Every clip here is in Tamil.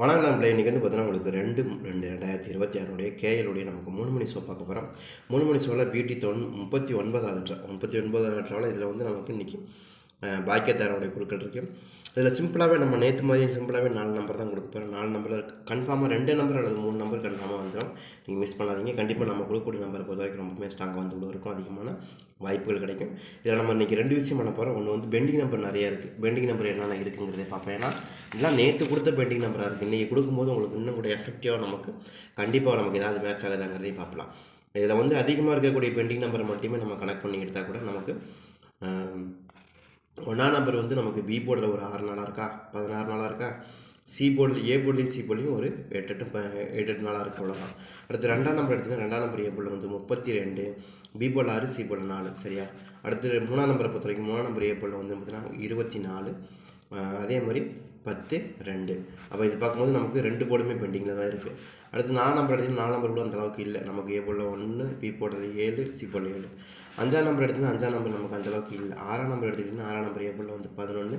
வணக்கம் பிள்ளை இன்றைக்கி வந்து பார்த்தீங்கன்னா உங்களுக்கு ரெண்டு ரெண்டு ரெண்டாயிரத்தி இருபத்தி ஆறுடைய கேஎலுடைய நமக்கு மூணு மணி ஷோ பார்க்க போகிறோம் மூணு மணி ஷோவில் பிடி தொன் முப்பத்தி ஒன்பதாவது ட்ரா முப்பத்தி ஒன்பதாவது ட்ராவில் இதில் வந்து நமக்கு இன்றைக்கி பாக்கியத்தாரோடைய குழுக்கள் இருக்குது இதில் சிம்பிளாகவே நம்ம நேற்று மாதிரி சிம்பிளாகவே நாலு நம்பர் தான் கொடுக்க போகிறோம் நாலு நம்பரில் கன்ஃபார்மாக ரெண்டு நம்பர் அல்லது மூணு நம்பர் கன்ஃபார்மாக வந்துடும் நீங்கள் மிஸ் பண்ணாதீங்க. கண்டிப்பாக நம்ம கொடுக்கக்கூடிய நம்பரை பொறுத்த வரைக்கும் ரொம்பவுமே ஸ்ட்ராங்காக வந்து இருக்கும். அதிகமான வாய்ப்புகள் கிடைக்கும். இதில் நம்ம இன்றைக்கி ரெண்டு விஷயம் பண்ண போகிறோம் ஒன்று வந்து பெண்டிங் நம்பர் நிறைய இருக்குது பெண்டிங் நம்பர் என்னென்ன இருக்குங்கிறதே பார்ப்பேன் ஏன்னா இதெல்லாம் நேற்று கொடுத்த பெண்டிங் நம்பராக இருக்குது இன்றைக்கி கொடுக்கும்போது உங்களுக்கு இன்னும் கூட எஃபெக்டிவாக நமக்கு கண்டிப்பாக நமக்கு ஏதாவது மேட்ச் ஆகுதாங்கிறதையும் பார்க்கலாம். இதில் வந்து அதிகமாக இருக்கக்கூடிய பெண்டிங் நம்பரை மட்டுமே நம்ம கனெக்ட் பண்ணி எடுத்தால் கூட நமக்கு ஒன்றாம் நம்பர் வந்து நமக்கு பி போர்டில் ஒரு ஆறு நாளாக இருக்கா? பதினாறு நாளாக இருக்கா? சி போர்டில் ஏ போர்டிலையும் சி போர்டிலையும் ஒரு எட்டு எட்டு ப- எட்டு எட்டு நாளாக இருக்க அவ்வளோதான் அடுத்து ரெண்டாம் நம்பர் எடுத்தீங்கன்னா ரெண்டாம் நம்பர் ஏ போர்டில் வந்து முப்பத்தி ரெண்டு பி போர்டில் ஆறு சி போர்டில் நாலு. சரியா? அடுத்து மூணாம் நம்பரை பொறுத்த வரைக்கும் மூணாம் நம்பர் ஏ போர்டில் வந்து பார்த்தீங்கன்னா இருபத்தி நாலு அதே மாதிரி பத்து ரெண்டு. அப்போ இது பார்க்கும்போது நமக்கு ரெண்டு போர்டுமே பெண்டிங்கில் தான் இருக்குது அடுத்து நாலு நம்பர் எடுத்தீங்கன்னா நாலு நம்பர் கூட அந்த அளவுக்கு இல்லை. நமக்கு ஏ போர்டில் ஒன்று பி போர்டில் ஏழு சி போர்டில் ஏழு. அஞ்சாம் நம்பர் எடுத்தீங்கன்னா அஞ்சாம் நம்பர் நமக்கு அந்த அளவுக்கு இல்லை. ஆறாம் நம்பர் எடுத்துக்கிட்டிங்கன்னா ஆறாம் நம்பர் ஏ போர்டில் வந்து பதினொன்று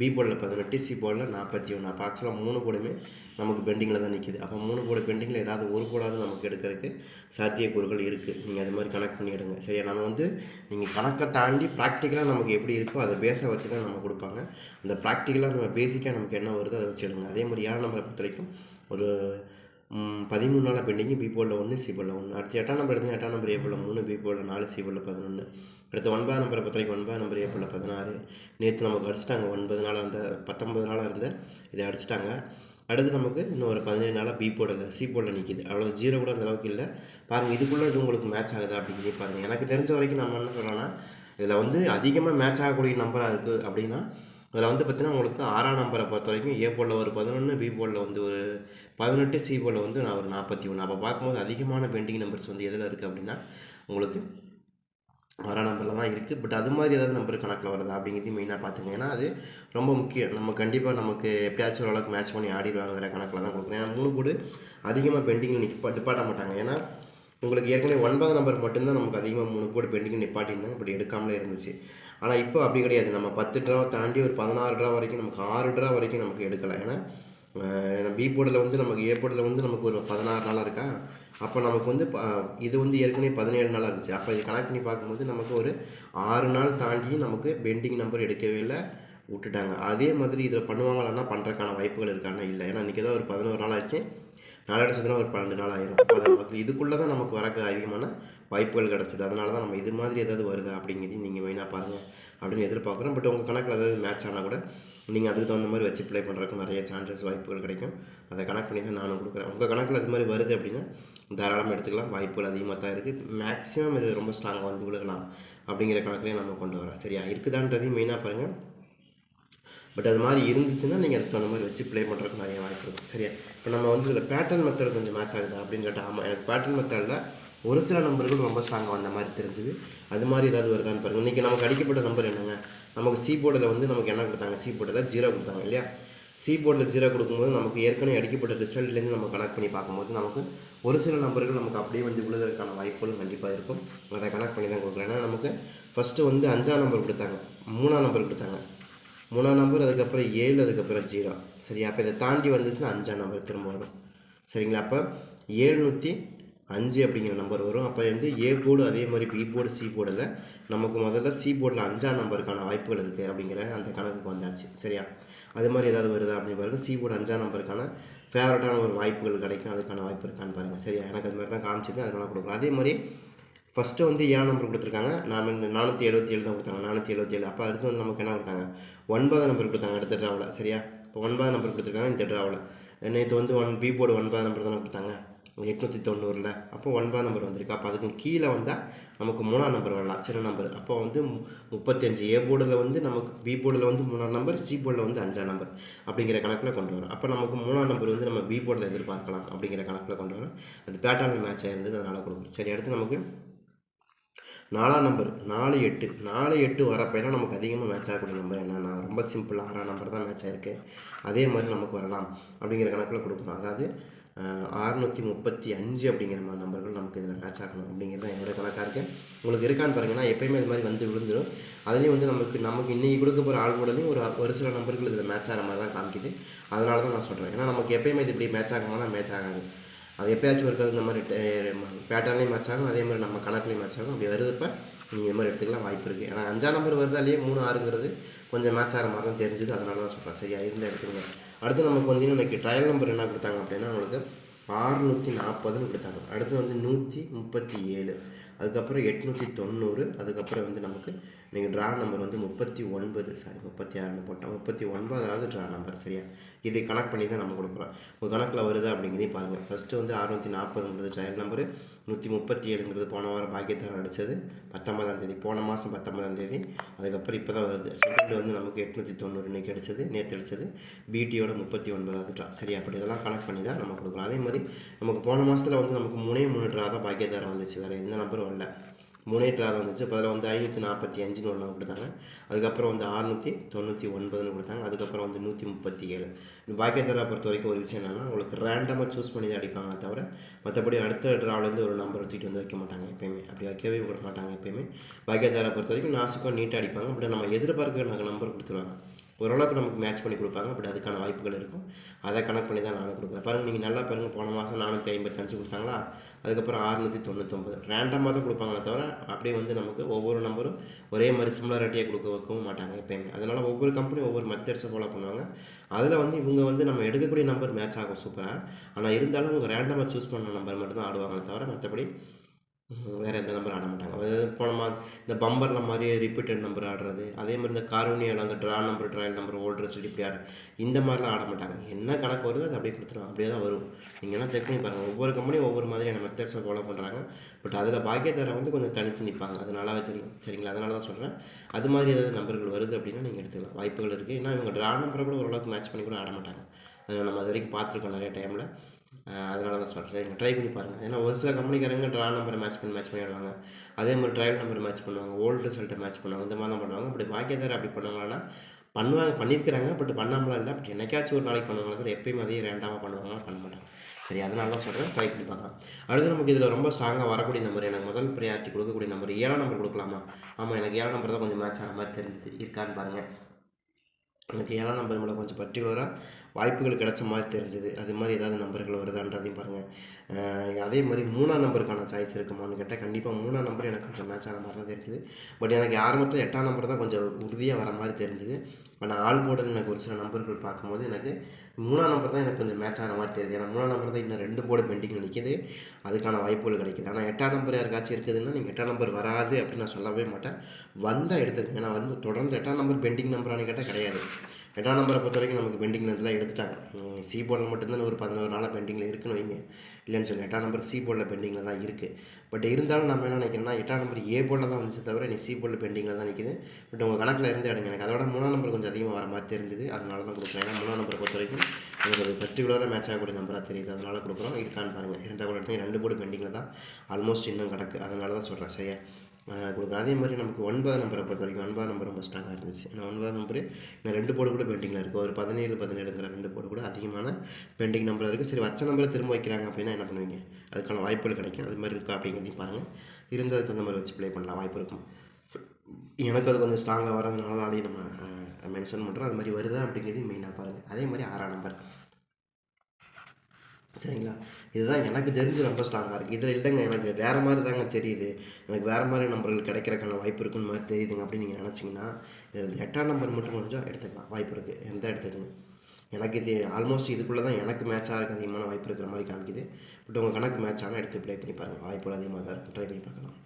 பி போர்டில் பதினெட்டு சி போர்டில் நாற்பத்தி ஒன்று அப்போ ஆக்சுவலாக மூணு போர்டுமே நமக்கு பெண்டிங்கில் தான் நிற்கிது அப்போ மூணு போர்டு பெண்டிங்கில் ஏதாவது ஒரு போர்டாவது நமக்கு எடுக்கிறதுக்கு சாத்தியக்கூறுகள் இருக்குது நீங்கள் அது மாதிரி கனெக்ட் பண்ணி எடுங்க. சரியா? நம்ம வந்து நீங்கள் கணக்கை தாண்டி ப்ராக்டிக்கலாக நமக்கு எப்படி இருக்கோ அதை பேஸை வச்சு தான் நம்ம கொடுப்பாங்க. அந்த ப்ராக்டிக்கலாக நம்ம பேசிக்காக நமக்கு என்ன வருதோ அதை வச்சு எடுங்க. அதே மாதிரி ஏழாம் நம்பரை பொறுத்த வரைக்கும் ஒரு பதிமூணு நாளாக பெண்டிங்கு பி போர்டில் ஒன்று சி ஒன்று அடுத்து எட்டாம் நம்பர் எடுத்தீங்கன்னா எட்டாம் நம்பர் ஏ போர்டில் மூணு பி போர்டில் நாலு சி பதினொன்று அடுத்து ஒன்பதாம் நம்பரை பொறுத்தவரைக்கும் ஒன்பதாம் நம்பர் ஏ பதினாறு. நேற்று நமக்கு அடிச்சிட்டாங்க ஒன்பது நாளாக இருந்த பத்தொன்பது நாளாக இருந்த இதை அடிச்சிட்டாங்க. அடுத்து நமக்கு இன்னும் ஒரு பதினேழு நாளாக பி போர்டில் சி போர்டில் நிற்கிது அவ்வளோ ஜீரோ கூட அந்த அளவுக்கு இல்லை. பாருங்கள் இதுக்குள்ளே இது உங்களுக்கு மேட்ச் ஆகுதா அப்படின்னு பாருங்கள் எனக்கு தெரிஞ்ச வரைக்கும் நம்ம என்ன சொல்கிறோன்னா இதில் வந்து அதிகமாக மேட்ச் ஆகக்கூடிய நம்பராக இருக்குது அப்படின்னா அதில் வந்து பார்த்தீங்கன்னா உங்களுக்கு ஆறாம் நம்பரை பொறுத்த வரைக்கும் ஏ போலில் ஒரு பதினொன்று பி போலில் வந்து ஒரு பதினெட்டு சி போலில் வந்து நான் ஒரு நாற்பத்தி ஒன்று. அப்போ பார்க்கும்போது அதிகமான பெண்டிங் நம்பர்ஸ் வந்து எதில் இருக்குது அப்படின்னா உங்களுக்கு ஆறாம் நம்பரில் தான் இருக்குது. பட் அது மாதிரி ஏதாவது நம்பர் கணக்கில் வருது அப்படிங்கிறது மெயினாக பார்த்துங்க. ஏன்னா அது ரொம்ப முக்கியம். நம்ம கண்டிப்பாக நமக்கு எப்படியாச்சும் ஓரளவுக்கு மேட்ச் பண்ணி ஆடிடுவாங்கிற கணக்கில் தான் கொடுக்குறேன் ஏன்னா மூணு கூட அதிகமாக பெண்டிங்கில் நிற்பா நிப்பாட்ட மாட்டாங்க. ஏன்னா உங்களுக்கு ஏற்கனவே ஒன்பது நம்பர் மட்டும்தான் நமக்கு அதிகமாக மூணு போர்டு பெண்டிங் நிப்பாட்டியிருந்தாங்க. பட் எடுக்காமலே இருந்துச்சு. ஆனால் இப்போ அப்படி கிடையாது. நம்ம பத்து ட்ராவை தாண்டி ஒரு பதினாறு ட்ரா வரைக்கும் நமக்கு ஆறு ட்ரா வரைக்கும் நமக்கு எடுக்கலாம் ஏன்னா பி போர்டில் வந்து நமக்கு ஏ போர்டில் வந்து நமக்கு ஒரு பதினாறு நாளாக இருக்கா? அப்போ நமக்கு வந்து ப- இது வந்து ஏற்கனவே பதினேழு நாளாக இருந்துச்சு. அப்போ இது கனெக்ட் பண்ணி பார்க்கும்போது நமக்கு ஒரு ஆறு நாள் தாண்டி நமக்கு பெண்டிங் நம்பர் எடுக்கவே இல்லை. விட்டுட்டாங்க. அதே மாதிரி இதில் பண்ணுவாங்களான்னா பண்ணுறதுக்கான வாய்ப்புகள் இருக்கான்னா இல்லை. ஏன்னா இன்றைக்கி தான் ஒரு பதினோரு நாள் ஆச்சு. நாலாயிரம் சுத்தினா ஒரு பன்னெண்டு நாள் ஆயிரும். அப்போ அது நமக்கு இதுக்குள்ளே தான் நமக்கு வரக்கு அதிகமான வாய்ப்புகள் கிடச்சிது. அதனால தான் நம்ம இது மாதிரி ஏதாவது வருதா அப்படிங்கிறதையும் நீங்கள் மெயினாக பாருங்கள் அப்படின்னு எதிர்பார்க்குறோம். பட் உங்கள் கணக்கில் ஏதாவது மேட்ச் ஆனால் கூட நீங்கள் அதுக்கு தகுந்த மாதிரி வச்சு ப்ளே பண்ணுறதுக்கு நிறைய சான்சஸ் வாய்ப்புகள் கிடைக்கும். அதை கணக்கு பண்ணி தான் நானும் கொடுக்குறேன். உங்கள் கணக்கில் அது மாதிரி வருது அப்படின்னா தாராளமாக எடுத்துக்கலாம். வாய்ப்புகள் அதிகமாக தான் இருக்குது மேக்ஸிமம் இது ரொம்ப ஸ்ட்ராங்காக வந்து விழுகலாம் அப்படிங்கிற கணக்குலேயே நம்ம கொண்டு வரோம். சரியா? இருக்குதான்றதையும் மெயினாக பாருங்கள் பட் அது மாதிரி இருந்துச்சுன்னா நீங்கள் அதுக்கு தகுந்த மாதிரி வச்சு ப்ளே பண்ணுறதுக்கு நிறைய வாய்ப்பு இருக்கும் சரியா? இப்போ நம்ம வந்து இதில் பேட்டர்ன் மெத்தட் கொஞ்சம் மேட்ச் ஆகுதா அப்படின்னு கேட்டால் ஆமாம் எனக்கு பேட்டர்ன் மெத்தடில் ஒரு சில நம்பர்கள் ரொம்ப ஸ்ட்ராங்காக வந்த மாதிரி தெரிஞ்சுது. அது மாதிரி ஏதாவது வருதான்னு பாருங்கள் இன்றைக்கி நமக்கு அடிக்கப்பட்ட நம்பர் என்னங்க? நமக்கு சி போர்டில் வந்து நமக்கு என்ன கொடுத்தாங்க? சி போர்டில் ஜீரோ கொடுத்தாங்க இல்லையா? சி போர்டில் ஜீரோ கொடுக்கும்போது நமக்கு ஏற்கனவே அடிக்கப்பட்ட ரிசல்ட்லேருந்து நம்ம கனெக்ட் பண்ணி பார்க்கும்போது நமக்கு ஒரு சில நம்பர்கள் நமக்கு அப்படியே வந்து விழுகிறதுக்கான வாய்ப்புகளும் கண்டிப்பாக இருக்கும். அதை கனெக்ட் பண்ணி தான் கொடுக்குறேன். ஏன்னா நமக்கு ஃபஸ்ட்டு வந்து அஞ்சாம் நம்பர் கொடுத்தாங்க. மூணாம் நம்பர் கொடுத்தாங்க. மூணாம் நம்பர் அதுக்கப்புறம் ஏழு அதுக்கப்புறம் ஜீரோ. சரியா? அப்போ இதை தாண்டி வந்துச்சுன்னா அஞ்சாம் நம்பர் திரும்ப வரும். சரிங்களா? அப்போ ஏழ்நூற்றி அஞ்சு அப்படிங்கிற நம்பர் வரும். அப்போ வந்து ஏ போர்டு அதே மாதிரி பி போர்டு சி போர்டில் நமக்கு முதல்ல சி போர்டில் அஞ்சாம் நம்பருக்கான வாய்ப்புகள் இருக்குது அப்படிங்கிற அந்த கணக்குக்கு வந்தாச்சு. சரியா? அது மாதிரி ஏதாவது வருதா அப்படின்னு பாருங்கள் சி போர்டு அஞ்சாம் நம்பருக்கான ஃபேவரட்டான ஒரு வாய்ப்புகள் கிடைக்கும். அதுக்கான வாய்ப்பு இருக்கான்னு பாருங்கள் சரியா? எனக்கு அது மாதிரி தான் காமிச்சது. அதனால் கொடுக்குறோம். அதே மாதிரி ஃபஸ்ட்டு வந்து ஏழாம் நம்பர் கொடுத்துருக்காங்க. நான் நானூற்றி எழுபத்தி ஏழு தான் கொடுத்தாங்க. நானூற்றி எழுபத்தி ஏழு. அப்போ அடுத்து வந்து நமக்கு என்ன கொடுத்தாங்க? ஒன்பதாம் நம்பர் கொடுத்தாங்க அடுத்த ட்ராவில் சரியா? இப்போ ஒன்பதாம் நம்பர் கொடுத்துருக்காங்க. இந்த ட்ராவில் நேற்று வந்து ஒன் பி போர்டு ஒன்பதாம் நம்பர் தானே கொடுத்தாங்க. எட்நூற்றி தொண்ணூறில். அப்போ ஒன்பதாம் நம்பர் வந்திருக்கு. அப்போ அதுக்கு கீழே வந்தால் நமக்கு மூணாம் நம்பர் வரலாம். சின்ன நம்பர் அப்போ வந்து மு- முப்பத்தஞ்சு. ஏ போர்டில் வந்து நமக்கு பி போர்டில் வந்து மூணாம் நம்பர் சி போர்டில் வந்து அஞ்சாம் நம்பர் அப்படிங்கிற கணக்கில் கொண்டு வரோம். அப்போ நமக்கு மூணாம் நம்பர் வந்து நம்ம பி போர்டில் எதிர்பார்க்கலாம் அப்படிங்கிற கணக்கில் கொண்டு வரோம். அது பேட்டர்ன் மேட்ச் ஆயிருந்தது அதனால் கொடுக்கும் சரி அடுத்து நமக்கு நாலாம் நம்பர் நாலு எட்டு. நாலு எட்டு வரப்பையெல்லாம் நமக்கு அதிகமாக மேட்ச் ஆகக்கூடிய நம்பர் என்னென்னா ரொம்ப சிம்பிள் ஆறாம் நம்பர் தான் மேட்ச் ஆகிருக்கு அதே மாதிரி நமக்கு வரலாம் அப்படிங்கிற கணக்கில் கொடுக்கணும். அதாவது அறுநூற்றி முப்பத்தி அஞ்சு அப்படிங்கிற மாதிரி நம்பர்கள் நமக்கு இதில் மேட்ச் ஆகணும் அப்படிங்கிறது தான் என்னோட கணக்காக இருக்குது உங்களுக்கு இருக்கான்னு பாருங்கன்னா எப்பயுமே இது மாதிரி வந்து விழுந்துடும் அதுலேயும் வந்து நமக்கு நமக்கு இன்றைக்கி கொடுக்க போகிற ஆள் கூடலையும் ஒரு ஒரு சில நம்பர்கள் இதில் மேட்ச் ஆகிற மாதிரி தான் காமிக்குது. அதனால தான் நான் சொல்கிறேன் ஏன்னா நமக்கு எப்பயுமே இது இப்படி மேட்ச் ஆகுமானா மேட்ச் ஆகாது. அது எப்பயாச்சும் இருக்கிறது இந்த மாதிரி பேட்டர்லேயும் மேட்ச் ஆகும் அதே மாதிரி நம்ம கணக்குலேயும் மேட்ச் ஆகும். அப்படி வருதுப்போ நீங்கள் இந்த மாதிரி எடுத்துக்கலாம் வாய்ப்பு இருக்குது ஏன்னா அஞ்சாம் நம்பர் வருதாலேயே மூணு ஆறுங்கிறது கொஞ்சம் மேட்ச் ஆகிற மாதிரி தான் தெரிஞ்சுது. அதனால தான் சொல்கிறேன் சரியா? இருந்தால் எடுத்துக்கங்க. அடுத்து நமக்கு வந்து இன்னைக்கு ட்ரையல் நம்பர் என்ன கொடுத்தாங்க அப்படின்னா உங்களுக்கு ஆறுநூற்றி நாற்பதுன்னு கொடுத்தாங்க. அடுத்து வந்து நூற்றி முப்பத்தி ஏழு. அதுக்கப்புறம் எட்நூற்றி தொண்ணூறு. அதுக்கப்புறம் வந்து நமக்கு நீங்கள் ட்ரா நம்பர் வந்து முப்பத்தி ஒன்பது சாரி முப்பத்தி ஆறுன்னு போட்டோம். முப்பத்தி ஒன்பதாவது ட்ரா நம்பர் சரியா? இதை கனெக்ட் பண்ணி தான் நம்ம கொடுக்குறோம். உங்கள் கணக்கில் வருது அப்படிங்கிறதையும் பாருங்கள் ஃபஸ்ட்டு வந்து அறுநூற்றி நாற்பதுங்கிறது ட்ரையல் நம்பரு நூற்றி முப்பத்தி ஏழுங்கிறது போன வாரம் பாக்கியத்தார் அடித்தது பத்தொன்பதாம் தேதி போன மாதம் பத்தொன்பதாம் தேதி. அதுக்கப்புறம் இப்போ தான் வருது. செகண்ட் வந்து நமக்கு எட்நூற்றி தொண்ணூறு இன்றைக்கி அடித்தது நேற்று அடித்தது பிடியோட முப்பத்தி ஒன்பதாவது ட்ரா சரி அப்படி இதெல்லாம் கனெக்ட் பண்ணி தான் நம்ம கொடுக்குறோம். அதே மாதிரி நமக்கு போன மாதத்தில் வந்து நமக்கு மூணே மூணு ட்ரா தான் பாக்கியதாரம் வந்துச்சு. வேறு எந்த நம்பரும் இல்லை மூணே வந்துச்சு இப்போ அதில் வந்து ஐநூற்றி நாற்பத்தி அஞ்சுன்னு ஒன்று கொடுத்தாங்க. அதுக்கப்புறம் வந்து அறுநூற்றி தொண்ணூற்றி ஒன்பதுன்னு கொடுத்தாங்க. அதுக்கப்புறம் வந்து நூற்றி முப்பத்தி ஏழு. பாக்கியதாரா பொறுத்த வரைக்கும் ஒரு விஷயம் என்னென்னா உங்களுக்கு ரேண்டமாக சூஸ் பண்ணி தான் அடிப்பாங்க தவிர மற்றபடி அடுத்த ட்ராவிலேருந்து ஒரு நம்பர் தூக்கிட்டு வந்து வைக்க மாட்டாங்க எப்பயுமே. அப்படி வைக்கவே விட மாட்டாங்க எப்பயுமே. பாக்கியதாரா பொறுத்த வரைக்கும் நாசுக்காக நீட்டாக அடிப்பாங்க. அப்படி நம்ம எதிர்பார்க்க நாங்கள் நம்பர் கொடுத்துருவாங்க. ஓரளவுக்கு நமக்கு மேட்ச் பண்ணி கொடுப்பாங்க. பட் அதுக்கான வாய்ப்புகள் இருக்கும். அதை கணக்கு பண்ணி தான் நானும் கொடுக்குறேன். பாருங்கள் நீங்கள் நல்லா பாருங்கள் போன மாதம் நானூற்றி ஐம்பத்தஞ்சு கொடுத்தாங்களா? அதுக்கப்புறம் ஆறுநூற்றி தொண்ணூத்தொம்பது. ரேண்டமாக தான் கொடுப்பாங்களே தவிர அப்படியே வந்து நமக்கு ஒவ்வொரு நம்பரும் ஒரே மாதிரி சிமிலாரிட்டியாக கொடுக்க வைக்கவும் மாட்டாங்க எப்பயுமே. அதனால் ஒவ்வொரு கம்பெனியும் ஒவ்வொரு மெத்தட்ஸை ஃபாலோ பண்ணுவாங்க. அதில் வந்து இவங்க வந்து நம்ம எடுக்கக்கூடிய நம்பர் மேட்ச் ஆகும் சூப்பராக ஆனால் இருந்தாலும் அவங்க ரேண்டமாக சூஸ் பண்ண நம்பர் மட்டும் தான் ஆடுவாங்களே தவிர மற்றபடி வேறு எந்த நம்பர் ஆட மாட்டாங்க. அதாவது போன மா இந்த பம்பரில் மாதிரியே ரிப்பீட்டட் நம்பர் ஆடுறது அதே மாதிரி இந்த காரோனியால் அந்த ட்ரா நம்பர் ட்ரையல் நம்பர் ஓல்ட்ரஸ் இப்படி ஆடு இந்த மாதிரிலாம் ஆட மாட்டாங்க. என்ன கணக்கு வருதோ அது அப்படியே கொடுத்துருவாங்க அப்படியே தான் வரும். நீங்கள் என்ன செக் பண்ணி பாருங்கள் ஒவ்வொரு கம்பெனியும் ஒவ்வொரு மாதிரியான மெத்தட்ஸை ஃபாலோ பண்ணுறாங்க பட் அதில் பாக்கியதாரை வந்து கொஞ்சம் தனித்து நிற்பாங்க அது நல்லாவே தெரியும். சரிங்களா? அதனால தான் சொல்கிறேன் அது மாதிரி ஏதாவது நம்பர்கள் வருது அப்படின்னா நீங்கள் எடுத்துக்கலாம். வாய்ப்புகள் இருக்குது ஏன்னா இவங்க ட்ரா நம்பரை கூட ஓரளவுக்கு மேட்ச் பண்ணி கூட ஆட மாட்டாங்க. அதனால் நம்ம அது வரைக்கும் பார்த்துருக்கோம் நிறைய டைமில் அதனால தான் சொல்கிறேன் சரிங்க ட்ரை பண்ணி பாருங்கள் ஏன்னா ஒரு சில கம்பெனிக்காரங்க ட்ரா நம்பரை மேட்ச் பண்ணி மேட்ச் பண்ணிடுவாங்க. அதே மாதிரி ட்ரையல் நம்பர் மேட்ச் பண்ணுவாங்க ஓல்டு ரிசல்ட்டை மேட்ச் பண்ணுவாங்க இந்த மாதிரிலாம் பண்ணுவாங்க. அப்படி பாக்கியதார் அப்படி பண்ணுவாங்கன்னா பண்ணுவாங்க பண்ணியிருக்கிறாங்க பட் பண்ணாமலாம் இல்லை. அப்படி என்னைக்காச்சும் ஒரு நாளைக்கு பண்ணுவாங்க. எப்பயும் அதே ரேண்டாமல் பண்ணுவாங்க பண்ண மாட்டாங்க. சரி அதனால தான் சொல்கிறேன் ட்ரை பண்ணி பார்க்கலாம் அடுத்து நமக்கு இதில் ரொம்ப ஸ்ட்ராங்காக வரக்கூடிய நம்பர் எனக்கு முதல் ப்ரியாரிட்டி கொடுக்கக்கூடிய நம்பர் ஏழாம் நம்பர் கொடுக்கலாமா? ஆமாம் எனக்கு ஏழாம் நம்பர் தான் கொஞ்சம் மேட்ச் ஆன மாதிரி தெரிஞ்சுது. இருக்கான்னு பாருங்கள் எனக்கு ஏழாம் நம்பர் மேலே கொஞ்சம் பர்டிகுலராக வாய்ப்புகள் கிடைச்ச மாதிரி தெரிஞ்சுது. அது மாதிரி ஏதாவது நம்பர்கள் வருதான்றதையும் பாருங்கள் அதே மாதிரி மூணாம் நம்பருக்கான சாய்ஸ் இருக்குமான்னு கேட்டால் கண்டிப்பாக மூணாம் நம்பர் எனக்கு கொஞ்சம் மேட்ச் ஆன மாதிரி தான் தெரிஞ்சுது. பட் எனக்கு ஆரம்பத்தில் எட்டாம் நம்பர் தான் கொஞ்சம் உறுதியாக வர மாதிரி தெரிஞ்சுது. ஆனால் ஆள் போர்டில் எனக்கு ஒரு சில நம்பர்கள் பார்க்கும்போது எனக்கு மூணாம் நம்பர் தான் எனக்கு கொஞ்சம் மேட்ச் ஆகிற மாதிரி தெரியுது. ஏன்னா மூணாம் நம்பர் தான் இன்னும் ரெண்டு போர்டு பெண்டிங்கில் நிற்கிது அதுக்கான வாய்ப்புகள் கிடைக்கிது. ஆனால் எட்டாம் நம்பர் யாருக்காச்சும் இருக்குதுன்னா நீங்கள் எட்டாம் நம்பர் வராது அப்படின்னு நான் சொல்லவே மாட்டேன். வந்தால் எடுத்துக்கோங்க ஏன்னா வந்து தொடர்ந்து எட்டாம் நம்பர் பெண்டிங் நம்பரானு கேட்டால் கிடையாது. எட்டாம் நம்பரை பொறுத்த வரைக்கும் நமக்கு பெண்டிங்கில் இதெல்லாம் எடுத்துட்டாங்க. சி போர்டில் மட்டும்தான் ஒரு பதினோரு நாளாக பெண்டிங்கில் இருக்குன்னு வைங்க. இல்லைன்னு சொல்லி எட்டாம் நம்பர் சி போர்டில் பெண்டிங்கில் தான் இருக்குது பட் இருந்தாலும் நம்ம என்ன நினைக்கிறேன்னா எட்டாம் நம்பர் ஏ போர்டில் தான் வந்துச்சு தவிர நீ சி போர்டில் பெண்டிங்கில் தான் நிற்கிது பட் உங்கள் கணக்கில் இருந்து எடுங்க. எனக்கு அதோட மூணாம் நம்பர் கொஞ்சம் அதிகமாக வர மாதிரி தெரிஞ்சுது. அதனால தான் கொடுக்குறேன். ஏன்னா மூணாம் நம்பரை பொறுத்த வரைக்கும் எனக்கு ஒரு பர்டிகுலராக மேட்ச் ஆகக்கூடிய நம்பராக தெரியுது. அதனால கொடுக்குறோம். இருக்கான்னு பாருங்கள் இருந்தால் கூட எடுத்து ரெண்டு போர்டு பெண்டிங்கில் தான் ஆல்மோஸ்ட் இன்னும் கிடக்கு அதனால தான் சொல்கிறேன் சரியா? கொடுக்குறேன். அதே மாதிரி நமக்கு ஒன்பதாம் நம்பரை பொறுத்த வரைக்கும் ஒன்பதாம் நம்பர் ரொம்ப ஸ்ட்ராங்காக இருந்துச்சு. ஏன்னா ஒன்பதாம் நம்பரு நான் ரெண்டு போர்டு கூட பெண்டிங்கில் இருக்குது ஒரு பதினேழு பதினேழுங்கிற ரெண்டு போர்டு கூட அதிகமான பெண்டிங் நம்பர் இருக்குது சரி வச்ச நம்பரை திரும்ப வைக்கிறாங்க அப்படின்னா என்ன பண்ணுவீங்க? அதுக்கான வாய்ப்புகள் கிடைக்கும். அது மாதிரி இருக்கா அப்படிங்கிறதையும் பாருங்கள் இருந்ததுக்கு தகுந்த மாதிரி வச்சு ப்ளே பண்ணலாம். வாய்ப்பு இருக்கும். எனக்கு அது கொஞ்சம் ஸ்ட்ராங்காக வரதுனால தான் அதையும் நம்ம மென்ஷன் பண்ணுறோம் அது மாதிரி வருதா அப்படிங்கிறது மெயினாக பாருங்கள் அதே மாதிரி ஆறாம் நம்பர் சரிங்களா? இதுதான் எனக்கு தெரிஞ்சு ரொம்ப ஸ்ட்ராங்காக இருக்குது இதில் இல்லைங்க எனக்கு வேறு மாதிரி தாங்க தெரியுது. எனக்கு வேறு மாதிரி நம்பர்கள் கிடைக்கிறக்கான வாய்ப்பு இருக்குன்னு மாதிரி தெரியுதுங்க அப்படின்னு நீங்கள் நினச்சிங்கன்னா இதில் எட்டாம் நம்பர் மட்டும் கொஞ்சம் எடுத்துக்கலாம். வாய்ப்பு இருக்குது எந்த எடுத்துக்கங்க? எனக்கு இது ஆல்மோஸ்ட் இதுக்குள்ளே தான் எனக்கு மேட்ச் ஆகிறதுக்கு அதிகமான வாய்ப்பு இருக்கிற மாதிரி காமிக்குது. பட் உங்கள் கணக்கு மேட்ச் ஆனால் எடுத்து ப்ளே பண்ணி பாருங்கள் வாய்ப்புகள் அதிகமாக தான் இருக்கும். ட்ரை பண்ணி பார்க்கலாம்.